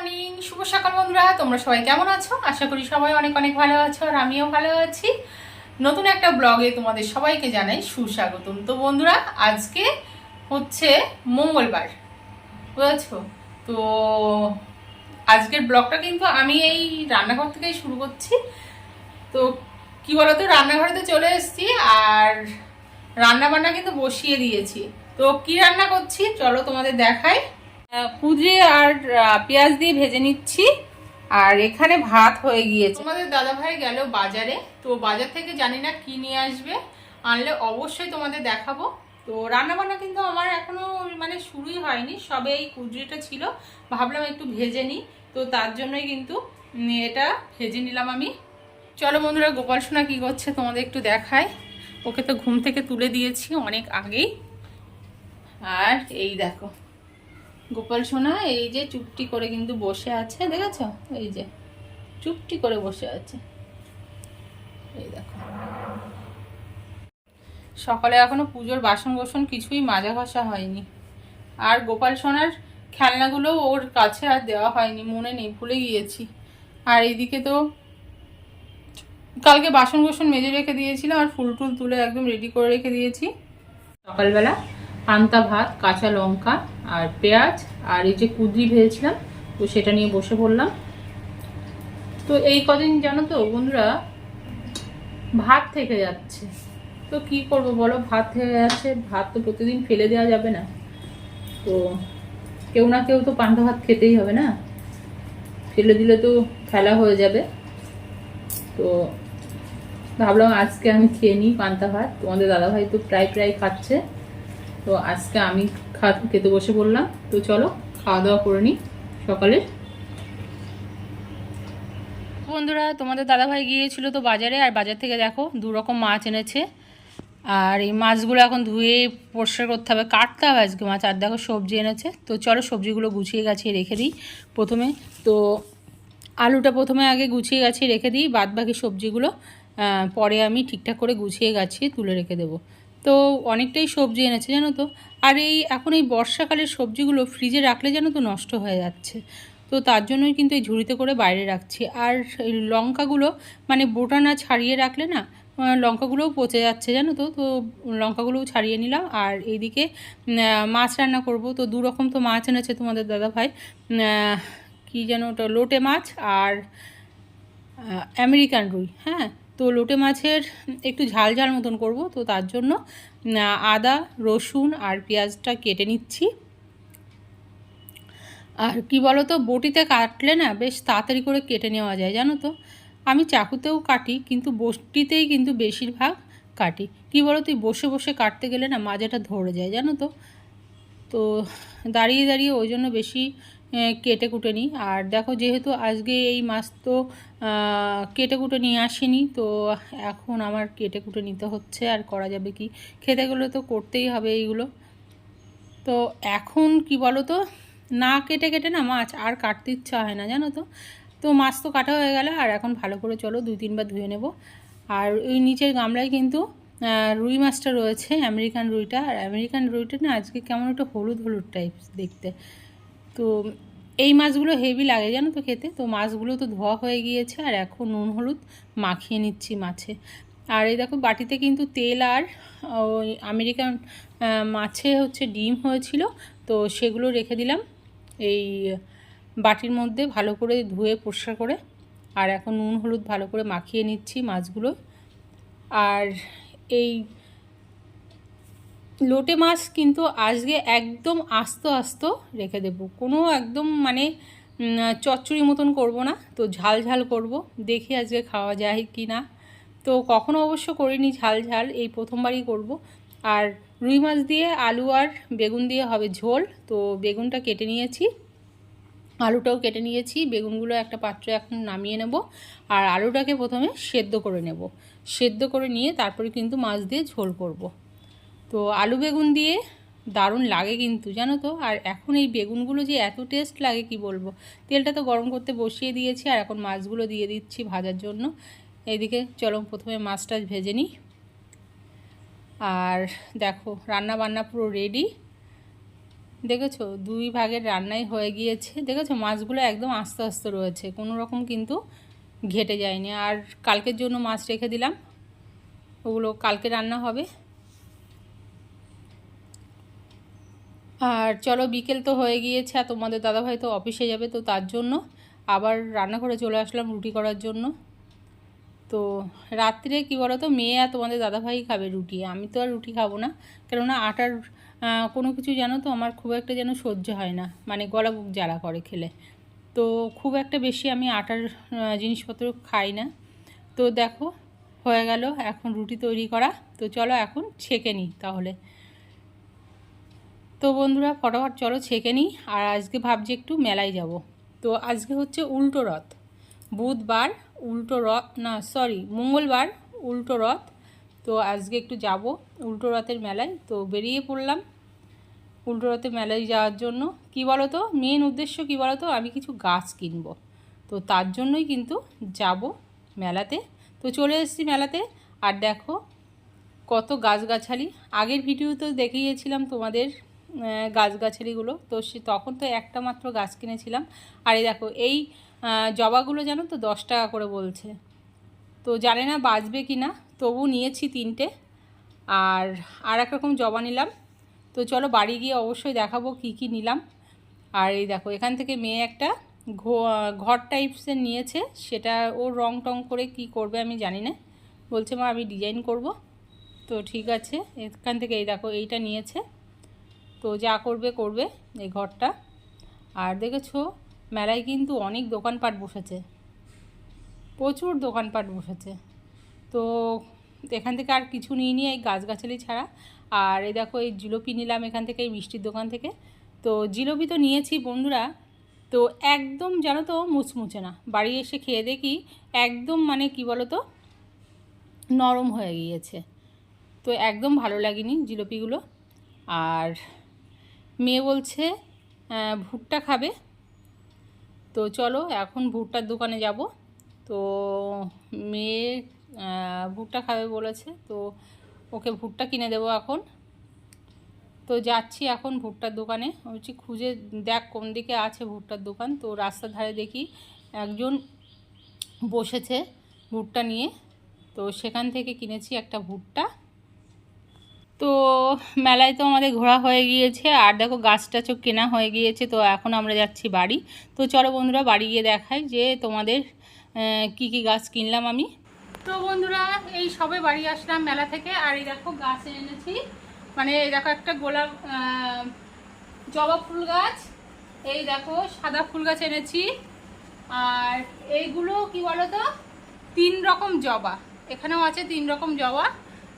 Morning শুভ সকাল বন্ধুরা তোমরা সবাই কেমন আছো? আশা করি সবাই অনেক অনেক ভালো আছো আর আমিও ভালো আছি। নতুন একটা ব্লগে তোমাদের সবাইকে জানাই সুস্বাগতম। তো বন্ধুরা আজকে হচ্ছে মঙ্গলবার বুঝেছ? তো আজকের ব্লগটা কিন্তু আমি এই রান্নাঘর থেকেই শুরু করছি। তো কি বলতো রান্নাঘরে তো চলে এসেছি আর রান্না বান্না কিন্তু বসিয়ে দিয়েছি। তো কি রান্না করছি? চলো তোমাদের আহ, কুঁদরি আর পেঁয়াজ দিয়ে ভেজে নিচ্ছি। আর এখানে ভাত হয়ে গিয়েছে। তোমাদের দাদা ভাই গেল বাজারে। তো বাজার থেকে জানি না কি নিয়ে আসবে। আনলে অবশ্যই তোমাদের দেখাবো। তো রান্না বান্না কিন্তু আমার এখনও মানে শুরুই হয়নি। সবে এই কুঁদরিটা ছিল। ভাবলাম একটু ভেজে নিই। তো তার জন্যই কিন্তু এটা ভেজে নিলাম আমি। চলো বন্ধুরা, গোপাল সোনা কী করছে তোমাদের একটু দেখায় ওকে তো ঘুম থেকে তুলে দিয়েছি অনেক আগেই। আর এই দেখো। গোপাল সোনা, এই যে চুপটি করে কিন্তু বসে আছে, দেখেছ? এই যে, চুপটি করে বসে আছে। এই দেখো। সকালে এখনও পুজোর বাসন কোসন কিছুই মাজা ঘষা হয়নি। আর গোপাল সোনার খেলনাগুলো ওর কাছে আর দেওয়া হয়নি, মনে নেই, ভুলে গিয়েছি। আর এইদিকে তো কালকে বাসন কোসন মেজে রেখে দিয়েছিলাম আর ফুল টুল তুলে একদম রেডি করে রেখে দিয়েছি। সকালবেলা পান্তা ভাত, কাঁচা লঙ্কা আর পেঁয়াজ আর এই যে কুদরি ভেজেছিলাম, তো সেটা নিয়ে বসে পড়লাম। তো এই কদিন জানো তো বন্ধুরা, ভাত থেকে যাচ্ছে। তো কি করব বলো? ভাত থেকে যাচ্ছে, ভাত তো প্রতিদিন ফেলে দেওয়া যাবে না। তো কেউ না কেউ তো পান্তা ভাত খেতেই হবে না? ফেলে দিলে তো ফেলা হয়ে যাবে। তো ভাবলাম আজকে আমি খেয়ে নিই পান্তা ভাত। তোমাদের দাদাভাই তো প্রায় প্রায় খাচ্ছে। তো আজকে আমি খা, খেতে বসে পড়লাম। তো চলো খাওয়া দাওয়া করে নিই সকালের বন্ধুরা, তোমাদের দাদাভাই গিয়েছিল তো বাজারে, আর বাজার থেকে দেখো দু রকম মাছ এনেছে। আর এই মাছগুলো এখন ধুয়ে পরিষ্কার করতে হবে। কাটতে হবে আজকে মাছ। আর দেখো সবজি এনেছে। তো চলো সবজিগুলো গুছিয়ে গাছিয়ে রেখে দিই প্রথমে। তো আলুটা প্রথমে আগে গুছিয়ে গাছিয়ে রেখে দিই। বাদ বাকি সবজিগুলো পরে আমি ঠিকঠাক করে গুছিয়ে গাছিয়ে তুলে রেখে দেবো। তো অনেকটাই সবজি এনেছে, জানো তো? আর এই এখন এই বর্ষাকালের সবজিগুলো ফ্রিজে রাখলে জানো তো নষ্ট হয়ে যাচ্ছে। তো তার জন্যই কিন্তু এই ঝুড়িতে করে বাইরে রাখছি। আর লঙ্কাগুলো মানে বোটা না ছাড়িয়ে রাখলে না লঙ্কাগুলোও পচে যাচ্ছে, জানো তো? তো লঙ্কাগুলোও ছাড়িয়ে নিলাম। আর এইদিকে মাছ রান্না করব। তো দু রকম তো মাছ এনেছে তোমাদের দাদা ভাই। কী যেন ওটা, লোটে মাছ আর আমেরিকান রুই হ্যাঁ? তো লোটে মাছের একটু ঝাল ঝাল মতন করব, তো তার জন্য আদা, রসুন আর পেঁয়াজটা কেটে নিচ্ছি। আর কি বলো তো বটিতে কাটলে না বেশ তাড়াতাড়ি করে কেটে নেওয়া যায়, জানো তো? আমি চাকুতেও কাটি, কিন্তু বটিতেই কিন্তু বেশিরভাগ কাটি। কি বলো তুই বসে বসে কাটতে গেলে না মাজাটা ধরে যায়, জানো তো? তো দাঁড়িয়ে দাঁড়িয়ে ওই জন্য বেশি কেটে কুটে নিই। আর দেখো যেহেতু আজকে এই মাছ তো কেটে কুটে নিয়ে আসিনি, তো এখন আমার কেটে কুটে নিতে হচ্ছে। আর করা যাবে কি? খেতে গেলে তো করতেই হবে এইগুলো। তো এখন কি বলো তো না কেটে কেটে না মাছ আর কাটতে ইচ্ছা হয় না, জানো তো? তো মাছ তো কাটা হয়ে গেল, আর এখন ভালো করে চলো দুই তিনবার ধুয়ে নেব। আর ওই নিচের গামলায় কিন্তু রুই মাছটা রয়েছে, আমেরিকান রুইটা। আর আমেরিকান রুইটা না আজকে কেমন একটা হলুদ হলুদ টাইপ দেখতে। তো এই মাছগুলো হেভি লাগে জানো তো খেতে? তো মাছগুলো তো ধোয়া হয়ে গিয়েছে আর এখন নুন, হলুদ মাখিয়ে নিচ্ছি মাছে। আর এই দেখো বাটিতে কিন্তু তেল আর ওই আমেরিকান মাছে হচ্ছে ডিম হয়েছিল। তো সেগুলো রেখে দিলাম এই বাটির মধ্যে ভালো করে ধুয়ে পরিষ্কার করে। আর এখন নুন, হলুদ ভালো করে মাখিয়ে নিচ্ছি মাছগুলো। আর এই লোটে মাছ কিন্তু আজকে একদম আস্ত আস্ত রেখে দেবো। কোনো একদম মানে চচ্চড়ি মতন করব না। তো ঝাল ঝাল করব। দেখি আজকে খাওয়া যায় কি না। তো কখনো অবশ্য করিনি ঝাল ঝাল, এই প্রথমবারই করব। আর রুই মাছ দিয়ে আলু আর বেগুন দিয়ে হবে ঝোল। তো বেগুনটা কেটে নিয়েছি। আলুটাও কেটে নিয়েছি। বেগুনগুলো একটা পাত্রে এখন নামিয়ে নেব। আর আলুটাকে প্রথমে সেদ্ধ করে নেব। সেদ্ধ করে নিয়ে তারপরে কিন্তু মাছ দিয়ে ঝোল করব। তো আলু বেগুন দিয়ে দারুণ লাগে কিন্তু, জানো তো? আর এখন এই বেগুনগুলো যে এত টেস্ট লাগে, কি বলব? তেলটা তো গরম করতে বসিয়ে দিয়েছি আর এখন মাছগুলো দিয়ে দিচ্ছি ভাজার জন্য। এইদিকে চলো প্রথমে মাছটা ভেজে নিই। আর দেখো রান্না বান্না পুরো রেডি দেখেছ? দুই ভাগের রান্নাই হয়ে গিয়েছে। দেখেছ? মাছগুলো একদম আস্তে আস্তে রয়েছে। কোনো রকম কিন্তু ঘেটে যায়নি। আর কালকের জন্য মাছ রেখে দিলাম। ওগুলো কালকে রান্না হবে। আর চলো বিকেল তো হয়ে গিয়েছে আর তোমাদের দাদাভাই তো অফিসে যাবে, তো তার জন্য আবার রান্নাঘরে চলে আসলাম রুটি করার জন্য। তো রাত্রে কী বলো তো মেয়ে আর তোমাদের দাদাভাই খাবে রুটি, আমি তো আর রুটি খাব না। কেননা আটার কোনো কিছু জানো তো, আমার খুব একটা যেন সহ্য হয় না মানে গলা বুক জ্বালা করে খেলে। তো খুব একটা বেশি আমি আটার জিনিসপত্র খাই না। তো দেখো, হয়ে গেল, এখন রুটি তৈরি করা। তো চলো এখন ছেঁকে নিই তাহলে। তো বন্ধুরা ফটাফট চলো ছেঁকে নিই, আর আজকে ভাবছি একটু মেলায় যাব। তো আজকে হচ্ছে উল্টো রথ। বুধবার উল্টো রথ, না সরি মঙ্গলবার উল্টো রথ। তো আজকে একটু যাব উল্টো রথের মেলায়। তো বেরিয়ে পড়লাম উল্টো রথের মেলায় যাওয়ার জন্য। কি বলো তো মেন উদ্দেশ্য কি বলো তো আমি কিছু গাছ কিনবো। তো তার জন্যই কিন্তু যাব মেলাতে। তো চলে এসেছি মেলাতে। আর দেখো কত গাছগাছালি। আগের ভিডিওতে দেখিয়েছিলাম তোমাদের গাছগাছালিগুলো। তো সে তখন তো একটা মাত্র গাছ কিনেছিলাম। আর এই দেখো, এই জবাগুলো জানো তো দশ টাকা করে বলছে। তো জানি না বাঁচবে কি না তবু নিয়েছি তিনটে। আর আর এক রকম জবা নিলাম। তো চলো বাড়ি গিয়ে অবশ্যই দেখাবো কি কি নিলাম। আর এই দেখো, এখান থেকে মেয়ে একটা ঘর টাইপসের নিয়েছে। সেটা ও রং টং করে কি করবে আমি জানি না। বলছে, মা, আমি ডিজাইন করব। তো ঠিক আছে, এখান থেকে এই দেখো, এইটা নিয়েছে। তো যা করবে করবে এই ঘরটা। আর দেখেছ, মেলায় কিন্তু অনেক দোকানপাট বসেছে। প্রচুর দোকানপাট বসেছে। তো এখান থেকে আর কিছু নিয়ে নিয়ে এই গাছগাছালি ছাড়া। আর এই দেখো, এই জিলোপি নিলাম এখান থেকে, এই মিষ্টির দোকান থেকে। তো জিলোপি তো নিয়েছি বন্ধুরা। তো একদম জানো তো, মুচমুচে না। বাড়ি এসে খেয়ে দেখি, একদম মানে কি বলো তো নরম হয়ে গিয়েছে। তো একদম ভালো লাগেনি জিলিপিগুলো। আর মেয়ে বলছে ভুট্টা খাবে। তো চলো, এখন ভুট্টার দোকানে যাব। তো মেয়ে ভুট্টা খাবে বলেছে, তো ওকে ভুট্টা কিনে দেবো এখন। তো যাচ্ছি এখন ভুট্টার দোকানে। বলছি, খুঁজে দেখ কোন দিকে আছে ভুট্টার দোকান। তো রাস্তার ধারে দেখি একজন বসেছে ভুট্টা নিয়ে। তো সেখান থেকে কিনেছি একটা ভুট্টা। তো মেলায় তো আমাদের ঘোরা হয়ে গিয়েছে, আর দেখো গাছ টাছও কেনা হয়ে গিয়েছে, তো এখন আমরা যাচ্ছি বাড়ি। তো চলো বন্ধুরা, বাড়ি গিয়ে দেখাই যে তোমাদের কি কি গাছ কিনলাম আমি। তো বন্ধুরা, এই সবে বাড়ি আসলাম মেলা থেকে, আর এই দেখো গাছ এনেছি। মানে এই দেখো একটা গোলাপ জবা ফুল গাছ, এই দেখো সাদা ফুল গাছ এনেছি। আর এইগুলো কি বলো তো তিন রকম জবা, এখানেও আছে তিন রকম জবা।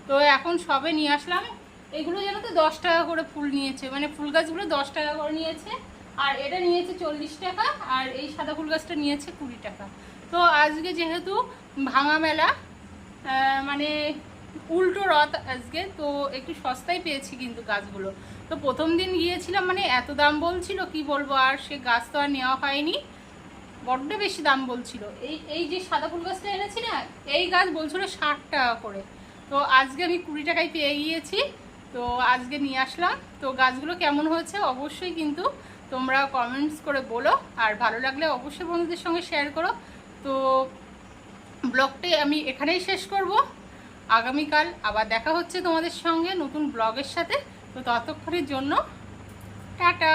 তো এখন সবে নিয়ে আসলাম। এগুলো যেন তো দশ টাকা করে ফুল নিয়েছে। মানে ফুল গাছগুলো দশ টাকা করে নিয়েছে। আর এটা নিয়েছে চল্লিশ টাকা, আর এই সাদা ফুল গাছটা নিয়েছে কুড়ি টাকা। তো আজকে যেহেতু ভাঙা মেলা মানে উল্টো রথ আজকে, তো একটু সস্তায় পেয়েছি কিন্তু গাছগুলো। তো প্রথম দিন গিয়েছিলাম মানে এত দাম বলছিল, কি বলব, আর সে গাছ তো আর নেওয়া হয়নি। বড্ড বেশি দাম বলছিল। এই এই যে সাদা ফুল গাছটা এনেছি না, এই গাছ বলছিল ষাট টাকা করে। তো আজকে আমি কুড়ি টাকায় পেয়ে গিয়েছি। তো আজকে নিয়ে আসলাম। তো গাছগুলো কেমন হয়েছে অবশ্যই কিন্তু তোমরা কমেন্টস করে বলো। আর ভালো লাগলে অবশ্যই বন্ধুদের সঙ্গে শেয়ার করো। তো ব্লগটি আমি এখানেই শেষ করব। আগামীকাল আবার দেখা হচ্ছে তোমাদের সঙ্গে নতুন ব্লগের সাথে। তো ততক্ষণের জন্য টাটা!